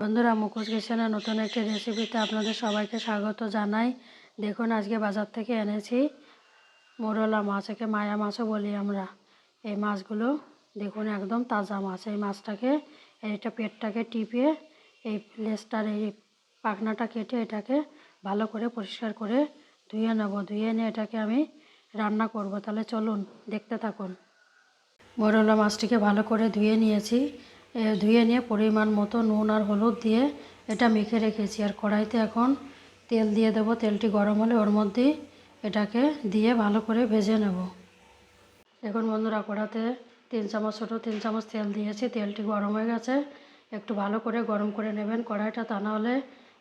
বন্ধুরা, মুখোশ কিচেনে নতুন একটি রেসিপিতে আপনাদের সবাইকে স্বাগত জানাই। দেখুন, আজকে বাজার থেকে এনেছি মোরলা মাছ, একে মায়া মাছও বলি আমরা। এই মাছগুলো দেখুন, একদম তাজা মাছ। এই মাছটাকে এইটা পেটটাকে টিপে এই লেজটার এই পাখনাটা কেটে এটাকে ভালো করে পরিষ্কার করে ধুয়ে নেব। ধুয়ে নিয়ে এটাকে আমি রান্না করব। তাহলে চলুন, দেখতে থাকুন। মোরলা মাছটিকে ভালো করে ধুয়ে নিয়েছি। ধুয়ে নিয়ে পরিমাণ মতো নুন আর হলুদ দিয়ে এটা মেখে রেখেছি। আর কড়াইতে এখন তেল দিয়ে দেবো। তেলটি গরম হলে ওর মধ্যেই এটাকে দিয়ে ভালো করে ভেজে নেব। দেখুন বন্ধুরা কড়াতে তিন চামচ, ছোটো তিন চামচ তেল দিয়েছি। তেলটি গরম হয়ে গেছে। একটু ভালো করে গরম করে নেবেন। কড়াইটা তা না হলে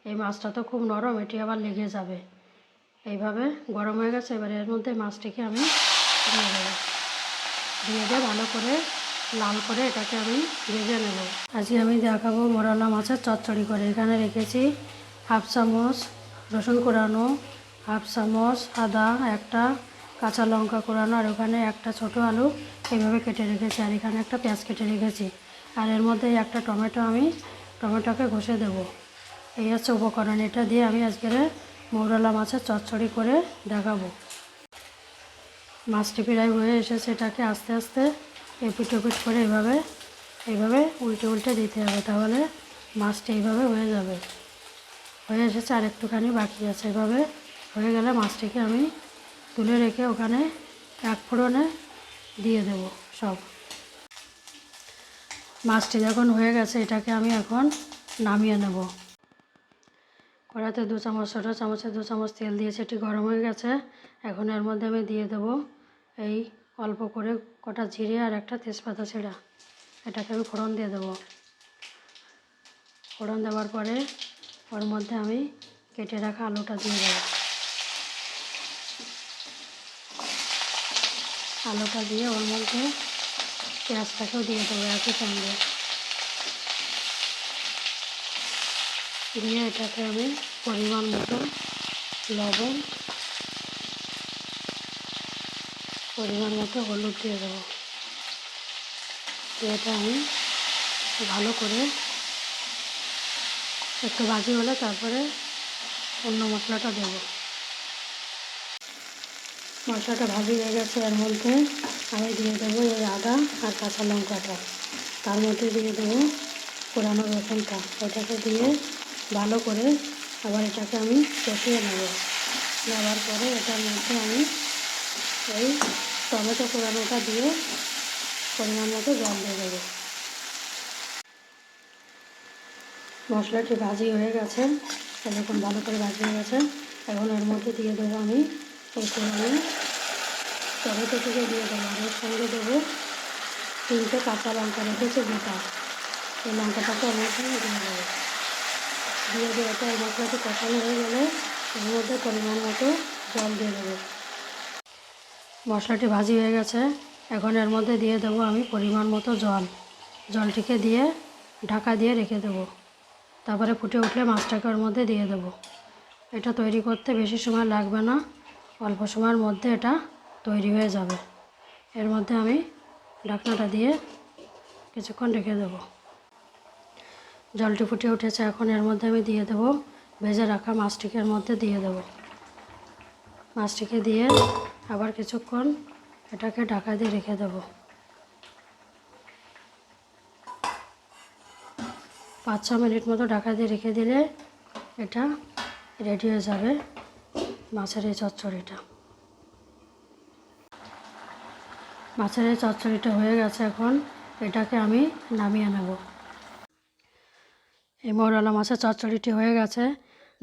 এই মাছটা তো খুব নরম, এটি আবার লেগে যাবে। এইভাবে গরম হয়ে গেছে। এবার এর মধ্যে মাছটিকে আমি দিয়ে দেবো। দিয়ে দিয়ে ভালো করে লাল করে এটাকে আমি ভেজে নেব। আজকে আমি দেখাবো মোরালা মাছের চচ্চড়ি করে। এখানে রেখেছি হাফ চামচ রসুন কোরানো, হাফ চামচ আদা, একটা কাঁচা লঙ্কা কোরানো, আর ওখানে একটা ছোট আলু এইভাবে কেটে রেখেছি, আর এখানে একটা পেঁয়াজ কেটে রেখেছি। আর এর মধ্যে একটা টমেটো আমি, টমেটোকে ঘষে দেব। এই হচ্ছে উপকরণ। এটা দিয়ে আমি আজকের মৌরলা মাছের চচ্চড়ি করে দেখাবো। মাছটি প্রায় হয়ে এসেছে। এটাকে আস্তে আস্তে এপিট ওপিট করে এভাবে এইভাবে উল্টে উল্টে দিতে হবে তাহলে মাছটা এইভাবে হয়ে যাবে। হয়ে এসেছে আর একটুখানি বাকি আছে। এভাবে হয়ে গেলে মাছটিকে আমি তুলে রেখে ওখানে এক ফোড়নে দিয়ে দেব সব। মাছটি যখন হয়ে গেছে, এটাকে আমি এখন নামিয়ে নেব। কড়াতে দু চামচ, ছোটো চামচে দু চামচ তেল দিয়েছে, এটি গরম হয়ে গেছে। এখন এর মধ্যে আমি দিয়ে দেব এই অল্প করে কটা জিরে আর একটা তেজপাতা ছেঁড়া। এটাকে আমি ফোড়ন দিয়ে দেবো। ফোড়ন দেওয়ার পরে ওর মধ্যে আমি কেটে রাখা আলুটা দিয়ে দেবো। আলুটা দিয়ে ওর মধ্যে পেঁয়াজটাকেও দিয়ে দেবো একই সঙ্গে। দিয়ে এটাকে আমি পরিমাণ মতো লবণ পরিমাণ মতো হলুদ দিয়ে দেবো। এটা আমি ভালো করে একটু ভাজি হলে তারপরে অন্য মশলাটা দেব। মশলাটা ভাজি হয়ে গেছে এর মধ্যে আমি দিয়ে দেবো এই আদা আর কাঁচা লঙ্কাটা। তার মধ্যে দিয়ে দেবো পুরানো রসুনটা। ওটাকে দিয়ে ভালো করে আবার এটাকে আমি কষিয়ে নেব। নেওয়ার পরে এটার মধ্যে আমি এই টমেটো পোড়ানোটা দিয়ে পরিমাণ মতো জল দিয়ে দেবো। মশলাটি ভাজি হয়ে গেছে এরকম ভালো করে ভাজি হয়ে গেছে। এখন এর মধ্যে দিয়ে দেবো আমি এই টমেটো থেকে দিয়ে দেবো, আর এর সঙ্গে দেবো তিনটে কাঁচা লঙ্কা রেখেছে গোটা। এই লঙ্কাটাকে এর মধ্যে দিয়ে দেবো। দিয়ে এটা এই মশলাটি কষানো হয়ে গেলে এর মধ্যে পরিমাণ মতো জল দিয়ে দেবো। মশলাটি ভাজি হয়ে গেছে। এখন এর মধ্যে দিয়ে দেবো আমি পরিমাণ মতো জল। জলটিকে দিয়ে ঢাকা দিয়ে রেখে দেবো। তারপরে ফুটে উঠলে মাছটাকে ওর মধ্যে দিয়ে দেবো। এটা তৈরি করতে বেশি সময় লাগবে না। অল্প সময়ের মধ্যে এটা তৈরি হয়ে যাবে। এর মধ্যে আমি ঢাকনাটা দিয়ে কিছুক্ষণ রেখে দেবো। জলটি ফুটে উঠেছে। এখন এর মধ্যে আমি দিয়ে দেবো, ভেজে রাখা মাছটিকে এর মধ্যে দিয়ে দেবো। মাছটিকে দিয়ে আবার কিছুক্ষণ এটাকে ঢাকা দিয়ে রেখে দেব। পাঁচ ছ মিনিট মতো ঢাকা দিয়ে রেখে দিলে এটা রেডি হয়ে যাবে মাছের এই চচ্চড়িটা। মাছের এই চচ্চড়িটা হয়ে গেছে এখন এটাকে আমি নামিয়ে নেব। এই মৌরলা মাছের চচ্চড়িটি হয়ে গেছে,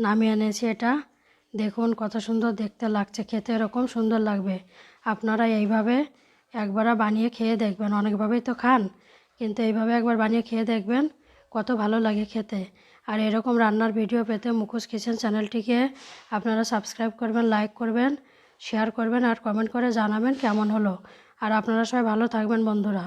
নামিয়ে এনেছি এটা। দেখুন, কত সুন্দর দেখতে লাগছে, খেতে এরকম সুন্দর লাগবে। আপনারা এইভাবে একবার বানিয়ে খেয়ে দেখবেন, অনেকভাবেই তো খান, কিন্তু এইভাবে একবার বানিয়ে খেয়ে দেখবেন, কত ভালো লাগে খেতে। আর এরকম রান্নার ভিডিও পেতে মুখোশ কিচেন চ্যানেলটিকে আপনারা সাবস্ক্রাইব করবেন, লাইক করবেন, শেয়ার করবেন, আর কমেন্ট করে জানাবেন কেমন হলো। আর আপনারা সবাই ভালো থাকবেন, বন্ধুরা।